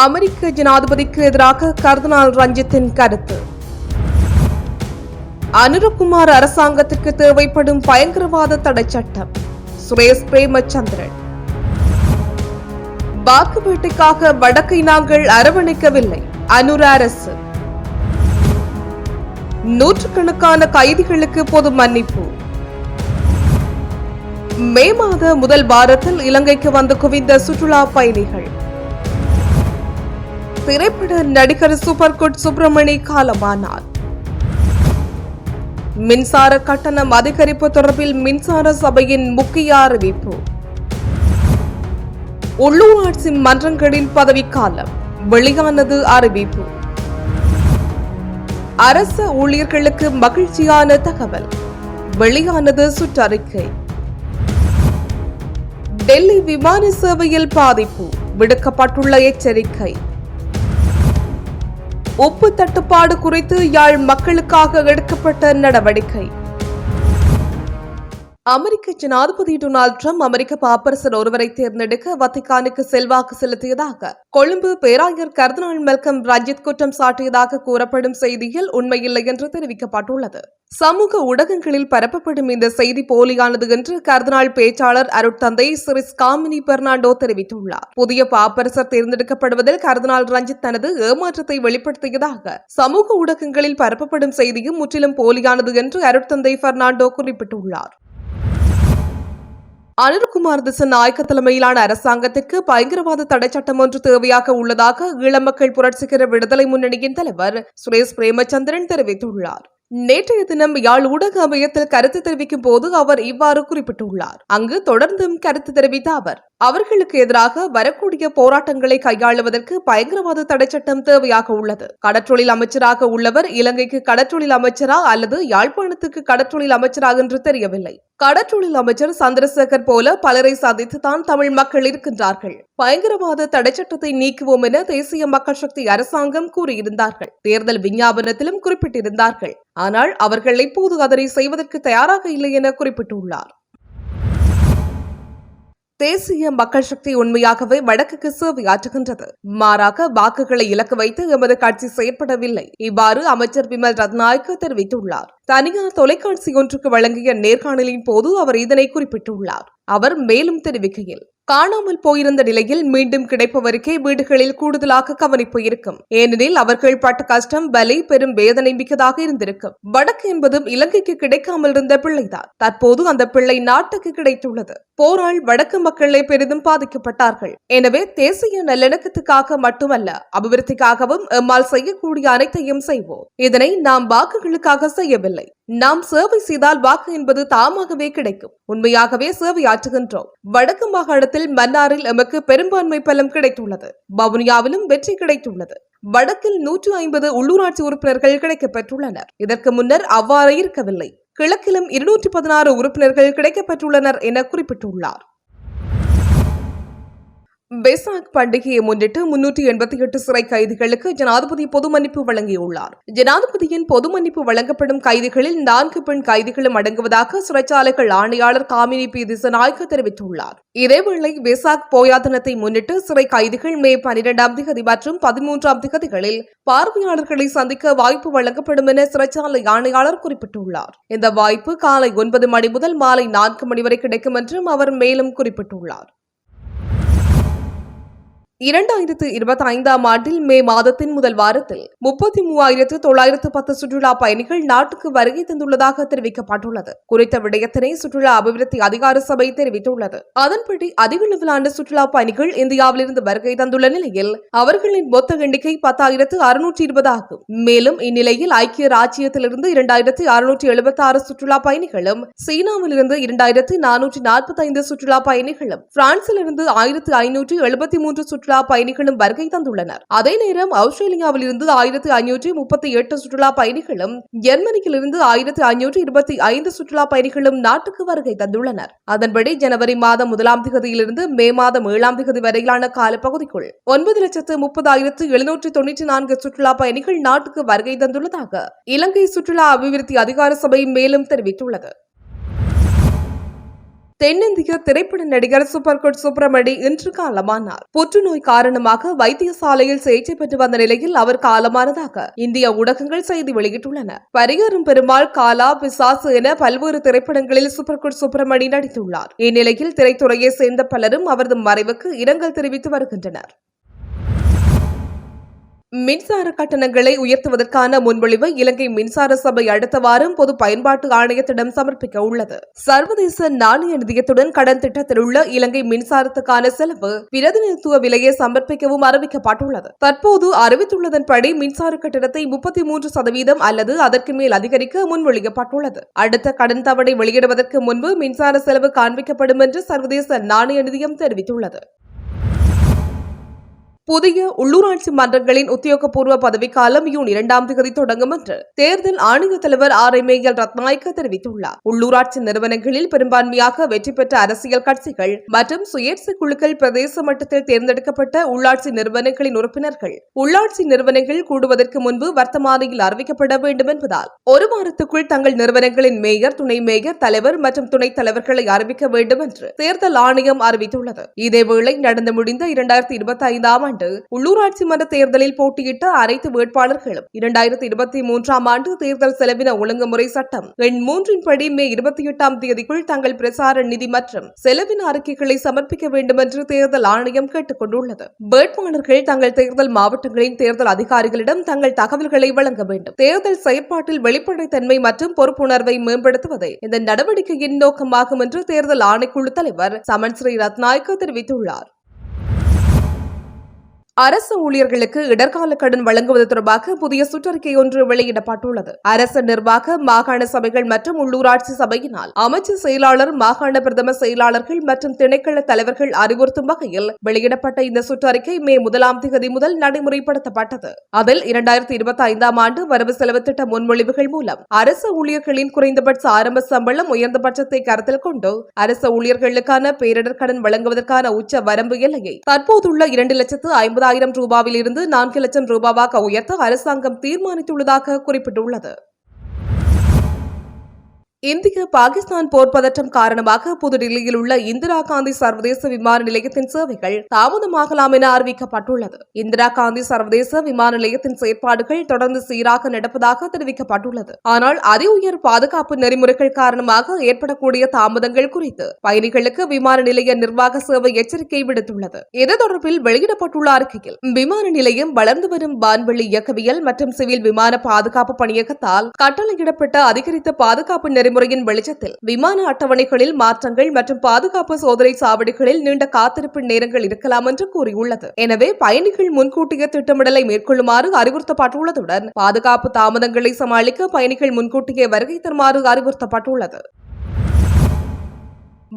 அமெரிக்க ஜனாதிபதிக்கு எதிராக கர்தனால் ரஞ்சித்தின் கருத்து. அனுரகுமார் அரசாங்கத்திற்கு தேவைப்படும் பயங்கரவாத தடை சட்டம். சுரேஷ் பிரேமச்சந்திரன். வாக்கு வேட்டைக்காக வடக்கை நாங்கள் அரவணைக்கவில்லை. அனுர அரசு. நூற்றுக்கணக்கான கைதிகளுக்கு பொது மன்னிப்பு. மே மாத முதல் வாரத்தில் இலங்கைக்கு வந்து குவிந்த சுற்றுலா பயணிகள். திரைப்பட நடிகர் சூப்பர் குட் சுப்பிரமணி காலமானார். மின்சார கட்டணம் அதிகரிப்பு தொடர்பில் மின்சார சபையின் முக்கிய அறிவிப்பு. உள்ளூராட்சி மன்றங்களின் பதவிக்காலம் வெளியானது அறிவிப்பு. அரசு ஊழியர்களுக்கு மகிழ்ச்சியான தகவல் வெளியானது சுற்றறிக்கை. டெல்லி விமான சேவையில் பாதிப்பு விடுக்கப்பட்டுள்ள எச்சரிக்கை. உப்பு தட்டுப்பாடு குறித்து யாழ் மக்களுக்காக எடுக்கப்பட்ட நடவடிக்கை. அமெரிக்க ஜனாதிபதி டொனால்ட் ட்ரம்ப் அமெரிக்க பாப்பரசர் ஒருவரை தேர்ந்தெடுக்க வத்திகானுக்கு செல்வாக்கு செலுத்தியதாக கொழும்பு பேராயர் கர்தனால் மெல்கம் ரஞ்சித் குற்றம் சாட்டியதாக கூறப்படும் செய்தியில் உண்மையில்லை என்று தெரிவிக்கப்பட்டுள்ளது. சமூக ஊடகங்களில் பரப்பப்படும் இந்த செய்தி போலியானது என்று கர்தனால் பேச்சாளர் அருட்தந்தை சிறிஸ் காமினி பெர்னாண்டோ தெரிவித்துள்ளார். புதிய பாப்பரசர் தேர்ந்தெடுக்கப்படுவதில் கர்தனால் ரஞ்சித் தனது ஏமாற்றத்தை வெளிப்படுத்தியதாக சமூக ஊடகங்களில் பரப்பப்படும் செய்தியும் முற்றிலும் போலியானது என்று அருட்தந்தை பெர்னாண்டோ குறிப்பிட்டுள்ளார். அனில்குமார் திசநாயக்க தலைமையிலான அரசாங்கத்துக்கு பயங்கரவாத தடை சட்டம் ஒன்று தேவையாக உள்ளதாக ஈழமக்கள் புரட்சிகர விடுதலை முன்னணியின் தலைவர் சுரேஷ் பிரேமச்சந்திரன் தெரிவித்துள்ளார். நேற்றைய தினம் யாழ் ஊடக அமையத்தில் கருத்து தெரிவிக்கும் போது அவர் இவ்வாறு குறிப்பிட்டுள்ளார். அங்கு தொடர்ந்தும் கருத்து தெரிவித்த அவர் அவர்களுக்கு எதிராக வரக்கூடிய போராட்டங்களை கையாளுவதற்கு பயங்கரவாத தடை சட்டம் தேவையாக உள்ளது. கடற்றொழில் அமைச்சராக உள்ளவர் இலங்கைக்கு கடற்றொழில் அமைச்சரா அல்லது யாழ்ப்பாணத்துக்கு கடற்றொழில் அமைச்சரா என்று தெரியவில்லை. கடற்றொழில் அமைச்சர் சந்திரசேகர் போல பலரை சந்தித்து தான் தமிழ் மக்கள் இருக்கின்றார்கள். பயங்கரவாத தடை சட்டத்தை நீக்குவோம் என தேசிய மக்கள் சக்தி அரசாங்கம் கூறியிருந்தார்கள். தேர்தல் விஞ்ஞாபனத்திலும் குறிப்பிட்டிருந்தார்கள். ஆனால் அவர்கள் இப்போது அதனை செய்வதற்கு தயாராக இல்லை என குறிப்பிட்டுள்ளார். தேசிய மக்கள் சக்தி உண்மையாகவே வடக்குக்கு சேவையாற்றுகின்றது. மாறாக வாக்குகளை இலக்கு வைத்து எமது கட்சி செயற்படவில்லை. இவ்வாறு அமைச்சர் விமல் ரத்நாயக்க தெரிவித்துள்ளார். தனியார் தொலைக்காட்சி ஒன்றுக்கு வழங்கிய நேர்காணலின் போது அவர் இதனை குறிப்பிட்டுள்ளார். அவர் மேலும் தெரிவிக்கையில் காணாமல் போயிருந்த நிலையில் மீண்டும் கிடைப்பவருக்கே வீடுகளில் கூடுதலாக கவனிப்பு இருக்கும். ஏனெனில் அவர்கள் பட்ட கஷ்டம் பலி பெரும் வேதனை மிக்கதாக இருந்திருக்கும். வடக்கு என்பதும் இலங்கைக்கு கிடைக்காமல் இருந்த பிள்ளைதான். தற்போது அந்த பிள்ளை நாட்டுக்கு கிடைத்துள்ளது. போரால் வடக்கு மக்களே பெரிதும் பாதிக்கப்பட்டார்கள். எனவே தேசிய நல்லிணக்கத்துக்காக மட்டுமல்ல அபிவிருத்திக்காகவும் எம்மால் செய்யக்கூடிய அனைத்தையும் செய்வோம். இதனை நாம் வாக்குகளுக்காக செய்யவில்லை. நாம் சேவை செய்தால் வாக்கு என்பது தாமாகவே கிடைக்கும். உண்மையாகவே சேவை ஆற்றுகின்றோம் வடக்கு மாகாணத்தில் மன்னாரில் எமக்கு பெரும்பான்மை பலம் கிடைத்துள்ளது. வவுனியாவிலும் வெற்றி கிடைத்துள்ளது. வடக்கில் நூற்று ஐம்பது உள்ளூராட்சி உறுப்பினர்கள் கிடைக்கப்பெற்றுள்ளனர். இதற்கு முன்னர் அவ்வாறு இருக்கவில்லை. கிழக்கிலும் இருநூற்றி பதினாறு உறுப்பினர்கள் கிடைக்கப்பெற்றுள்ளனர் என குறிப்பிட்டுள்ளார். பெசாக் பண்டிகையை முன்னிட்டு முன்னூற்றி எண்பத்தி எட்டு சிறை கைதிகளுக்கு ஜனாதிபதி பொது மன்னிப்பு வழங்கியுள்ளார். ஜனாதிபதியின் பொது மன்னிப்பு வழங்கப்படும் கைதிகளில் நான்கு பெண் கைதிகளும் அடங்குவதாக சிறைச்சாலைகள் ஆணையாளர் காமினி பி திசநாயக்க தெரிவித்துள்ளார். இதேவேளை பெசாக் போயா தினத்தை முன்னிட்டு சிறை கைதிகள் மே பனிரெண்டாம் திகதி மற்றும் பதிமூன்றாம் திகதிகளில் பார்வையாளர்களை சந்திக்க வாய்ப்பு வழங்கப்படும் என சிறைச்சாலை ஆணையாளர் குறிப்பிட்டுள்ளார். இந்த வாய்ப்பு காலை ஒன்பது மணி முதல் மாலை நான்கு மணி வரை கிடைக்கும் என்றும் அவர் மேலும் குறிப்பிட்டுள்ளார். இரண்டாயிரத்து இருபத்தி ஐந்தாம் ஆண்டில் மே மாதத்தின் முதல் வாரத்தில் முப்பத்தி மூவாயிரத்து தொள்ளாயிரத்து பத்து சுற்றுலா பயணிகள் நாட்டுக்கு வருகை தந்துள்ளதாக தெரிவிக்கப்பட்டுள்ளது. குறித்த விடயத்தினை சுற்றுலா அபிவிருத்தி அதிகார சபை தெரிவித்துள்ளது. அதன்படி அதிக அளவிலான சுற்றுலா பயணிகள் இந்தியாவிலிருந்து வருகை தந்துள்ள நிலையில் அவர்களின் மொத்த எண்ணிக்கை பத்தாயிரத்து அறுநூற்றி இருபது ஆகும். மேலும் இந்நிலையில் ஐக்கிய ராஜ்யத்திலிருந்து இரண்டாயிரத்து அறுநூற்றி எழுபத்தி ஆறு சுற்றுலா பயணிகளும் சீனாவிலிருந்து இரண்டாயிரத்து நானூற்றி நாற்பத்தி ஐந்து சுற்றுலா பயணிகளும் பிரான்சிலிருந்து ஆயிரத்து ஐநூற்று எழுபத்தி மூன்று சுற்றுலா சுற்றுலா பயணிகளும் வருகை தந்துள்ளனர். அதே நேரம் ஆஸ்திரேலியாவில் இருந்து ஆயிரத்தி ஐநூற்றி முப்பத்தி எட்டு சுற்றுலா பயணிகளும் ஜெர்மனியில் இருந்து ஆயிரத்தி ஐநூற்றி இருபத்தி ஐந்து சுற்றுலா பயணிகளும் நாட்டுக்கு வருகை தந்துள்ளனர். அதன்படி ஜனவரி மாதம் முதலாம் திகதியிலிருந்து மே மாதம் ஏழாம் திகதி வரையிலான காலப்பகுதிக்குள் ஒன்பது லட்சத்து முப்பதாயிரத்து எழுநூற்றி தொன்னூற்றி நான்கு சுற்றுலா பயணிகள் நாட்டுக்கு வருகை தந்துள்ளதாக இலங்கை சுற்றுலா அபிவிருத்தி அதிகார சபை மேலும் தெரிவித்துள்ளது. தென்னிந்திய திரைப்பட நடிகர் சூப்பர்குட் சுப்பிரமணி இன்று காலமானார். புற்றுநோய் காரணமாக வைத்தியசாலையில் சிகிச்சை பெற்று வந்த நிலையில் அவர் காலமானதாக இந்திய ஊடகங்கள் செய்தி வெளியிட்டுள்ளன. பரிகாரம் பெருமாள் காலா பிசாசு என பல்வேறு திரைப்படங்களில் சூப்பர்குட் சுப்பிரமணி நடித்துள்ளார். இந்நிலையில் திரைத்துறையை சேர்ந்த பலரும் அவரது மறைவுக்கு இரங்கல் தெரிவித்து வருகின்றனர். மின்சார கட்டணங்களை உயர்த்துவதற்கான முன்மொழிவை இலங்கை மின்சார சபை அடுத்த வாரம் பொது பயன்பாட்டு ஆணையத்திடம் சமர்ப்பிக்க உள்ளது. சர்வதேச நாணய நிதியத்துடன் கடன் திட்டத்தில் உள்ள இலங்கை மின்சாரத்துக்கான செலவு பிரதிநிதித்துவ விலையை சமர்ப்பிக்கவும் அறிவிக்கப்பட்டுள்ளது. தற்போது அறிவித்துள்ளதன்படி மின்சார கட்டணத்தை முப்பத்தி மூன்று சதவீதம் அல்லது அதற்கு மேல் அதிகரிக்க முன்மொழியப்பட்டுள்ளது. அடுத்த கடன் தவணை வெளியிடுவதற்கு முன்பு மின்சார செலவு காண்பிக்கப்படும் என்று சர்வதேச நாணய நிதியம் தெரிவித்துள்ளது. புதிய உள்ளூராட்சி மன்றங்களின் உத்தியோகபூர்வ பதவிக்காலம் ஜூன் இரண்டாம் தேதி தொடங்கும் என்று தேர்தல் ஆணைய தலைவர் ஆர் எம் எல் ரத்நாயக்க தெரிவித்துள்ளார். உள்ளூராட்சி நிறுவனங்களில் பெரும்பான்மையாக வெற்றி பெற்ற அரசியல் கட்சிகள் மற்றும் சுயேட்சை குழுக்கள் பிரதேச மட்டத்தில் தேர்ந்தெடுக்கப்பட்ட உள்ளாட்சி நிறுவனங்களின் உறுப்பினர்கள் உள்ளாட்சி நிறுவனங்கள் கூடுவதற்கு முன்பு வர்த்தமானியில் அறிவிக்கப்பட வேண்டும் என்பதால் ஒரு வாரத்துக்குள் தங்கள் நிறுவனங்களின் மேயர் துணை மேயர் தலைவர் மற்றும் துணைத் தலைவர்களை அறிவிக்க வேண்டும் என்று தேர்தல் ஆணையம் அறிவித்துள்ளது. இதேவேளை நடந்து முடிந்த இரண்டாயிரத்தி இருபத்தி ஐந்தாம் ஆண்டு உள்ளூராட்சி மன்ற தேர்தலில் போட்டியிட்ட அனைத்து வேட்பாளர்களும் இரண்டாயிரத்தி இருபத்தி மூன்றாம் ஆண்டு தேர்தல் செலவின ஒழுங்குமுறை சட்டம். எண் மூன்றின் படி மே இருபத்தி எட்டாம் தேதிக்குள் தங்கள் பிரசார நிதி மற்றும் செலவின அறிக்கைகளை சமர்ப்பிக்க வேண்டும் என்று தேர்தல் ஆணையம் கேட்டுக் கொண்டுள்ளது வேட்பாளர்கள் தங்கள் தேர்தல் மாவட்டங்களின் தேர்தல் அதிகாரிகளிடம் தங்கள் தகவல்களை வழங்க வேண்டும். தேர்தல் செயற்பாட்டில் வெளிப்படைத்தன்மை மற்றும் பொறுப்புணர்வை மேம்படுத்துவதே இந்த நடவடிக்கையின் நோக்கமாகும் என்று தேர்தல் ஆணைக்குழு தலைவர் சமன் ஸ்ரீ ரத்நாயக்க தெரிவித்துள்ளார். அரசு ஊழியர்களுக்கு இடர்கால கடன் வழங்குவது தொடர்பாக புதிய சுற்றறிக்கை ஒன்று வெளியிடப்பட்டுள்ளது. அரசு நிர்வாக மாகாண சபைகள் மற்றும் உள்ளூராட்சி சபையினால் அமைச்சர் செயலாளர் மாகாண பிரதம செயலாளர்கள் மற்றும் திணைக்கள தலைவர்கள் அறிவுறுத்தும் வகையில் வெளியிடப்பட்ட இந்த சுற்றறிக்கை மே முதலாம் தேதி முதல் நடைமுறைப்படுத்தப்பட்டது. அதில் இரண்டாயிரத்தி இருபத்தி ஐந்தாம் ஆண்டு வரவு செலவு திட்ட முன்மொழிவுகள் மூலம் அரசு ஊழியர்களின் குறைந்தபட்ச ஆரம்ப சம்பளம் உயர்ந்தபட்சத்தை கருத்தில் கொண்டு அரசு ஊழியர்களுக்கான பேரிடர் கடன் வழங்குவதற்கான உச்ச வரம்பு எல்லையை தற்போதுள்ள இரண்டு லட்சத்து ஐம்பதாயிரம் ஐம்பதாயிரம் ரூபாவில் இருந்து நான்கு லட்சம் ரூபாவாக உயர்த்த அரசாங்கம் தீர்மானித்துள்ளதாக குறிப்பிட்டுள்ளது. இந்திய பாகிஸ்தான் போர் பதற்றம் காரணமாக புதுடில்லியில் உள்ள இந்திரா காந்தி சர்வதேச விமான நிலையத்தின் சேவைகள் தாமதமாகலாம் என அறிவிக்கப்பட்டுள்ளது. இந்திரா காந்தி சர்வதேச விமான நிலையத்தின் செயற்பாடுகள் தொடர்ந்து சீராக நடப்பதாக தெரிவிக்கப்பட்டுள்ளது. ஆனால் அதி உயர் பாதுகாப்பு நெறிமுறைகள் காரணமாக ஏற்படக்கூடிய தாமதங்கள் குறித்து பயணிகளுக்கு விமான நிலைய நிர்வாக சேவை எச்சரிக்கை விடுத்துள்ளது. இது தொடர்பில் வெளியிடப்பட்டுள்ள அறிக்கையில் விமான நிலையம் வளர்ந்து வரும் வான்வெளி இயக்கவியல் மற்றும் சிவில் விமான பாதுகாப்பு பணியகத்தால் கட்டளையிடப்பட்ட அதிகரித்த பாதுகாப்பு நெறிமுறை நடைமுறையின் வெளிச்சத்தில். விமான அட்டவணைகளில் மாற்றங்கள் மற்றும் பாதுகாப்பு சோதனை சாவடிகளில் நீண்ட காத்திருப்பு நேரங்கள் இருக்கலாம் என்று கூறியுள்ளது. எனவே பயணிகள் முன்கூட்டிய திட்டமிடலை மேற்கொள்ளுமாறு அறிவுறுத்தப்பட்டுள்ளதுடன் பாதுகாப்பு தாமதங்களை சமாளிக்க பயணிகள் முன்கூட்டியே வருகை தருமாறு அறிவுறுத்தப்பட்டுள்ளது.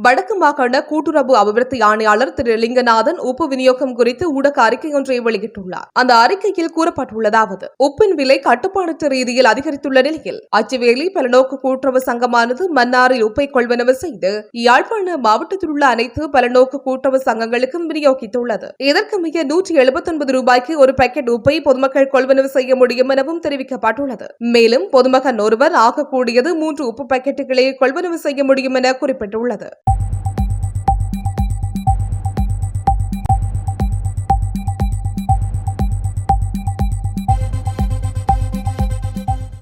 வடக்கு மாகாண கூட்டுறவு அபிவிருத்தி ஆணையாளர் திரு லிங்கநாதன் உப்பு விநியோகம் குறித்து ஊடக அறிக்கை ஒன்றை வெளியிட்டுள்ளார். அந்த அறிக்கையில் கூறப்பட்டுள்ளதாவது உப்பின் விலை கட்டுப்பாடற்ற ரீதியில் அதிகரித்துள்ள நிலையில் அச்சுவேலி பலநோக்கு கூட்டுறவு சங்கமானது மன்னாரில் உப்பை கொள்வனவு செய்து யாழ்ப்பாண மாவட்டத்தில் உள்ள அனைத்து பலநோக்கு கூட்டுறவு சங்கங்களுக்கும் விநியோகித்துள்ளது. இதற்கு மிக நூற்றி எழுபத்தி ஒன்பது ரூபாய்க்கு ஒரு பேக்கெட் உப்பை பொதுமக்கள் கொள்வனவு செய்ய முடியும் எனவும் தெரிவிக்கப்பட்டுள்ளது. மேலும் பொதுமகன் ஒருவர் ஆகக்கூடியது மூன்று உப்பு பாக்கெட்டுகளை கொள்வனவு செய்ய முடியும் என குறிப்பிட்டுள்ளது.